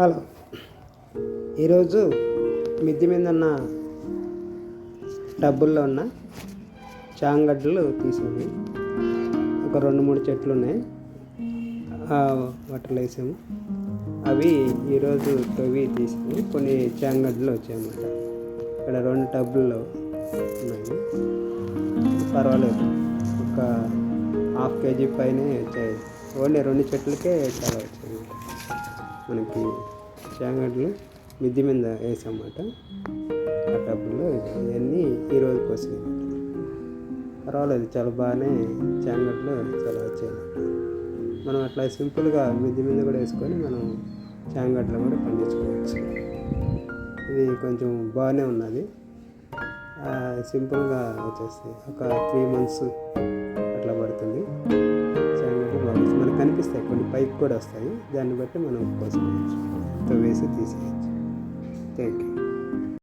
Hello. ఈరోజు మిద్ది మీద ఉన్న డబ్బుల్లో ఉన్న చాంగడ్డలు తీసాము. ఒక రెండు మూడు చెట్లు ఉన్నాయి ఆ వాటర్లో వేసాము. అవి ఈరోజు తవ్వి తీసాము. కొన్ని చాంగడ్డలు వచ్చాయన్నమాట. ఇక్కడ రెండు టబ్బుల్లో ఉన్నాయి. పర్వాలేదు. ఒక హాఫ్ కేజీ పైన వచ్చాయి. ఓన్లీ రెండు చెట్లకే చాలా వచ్చాయి. మనకి చాంగడ్లు మిద్ది మీద వేసామన్నమాట. ఆ టబ్బుల్లో ఇవన్నీ ఈ రోజుకి పర్వాలేదు చాలా బాగానే చాంగడ్లు చాలా వచ్చాయి మనం అట్లా సింపుల్గా మిద్ది మీద కూడా వేసుకొని మనం చాంగడ్లు కూడా పండించుకోవచ్చు. ఇది కొంచెం బాగానే ఉన్నది. సింపుల్గా వచ్చేస్తాయి. ఒక త్రీ మంత్స్ అట్లా పడుతుంది. పైకి కూడా వస్తాయి. దాన్ని బట్టి మనం కోసుకోవచ్చు వేసి తీసేయచ్చు.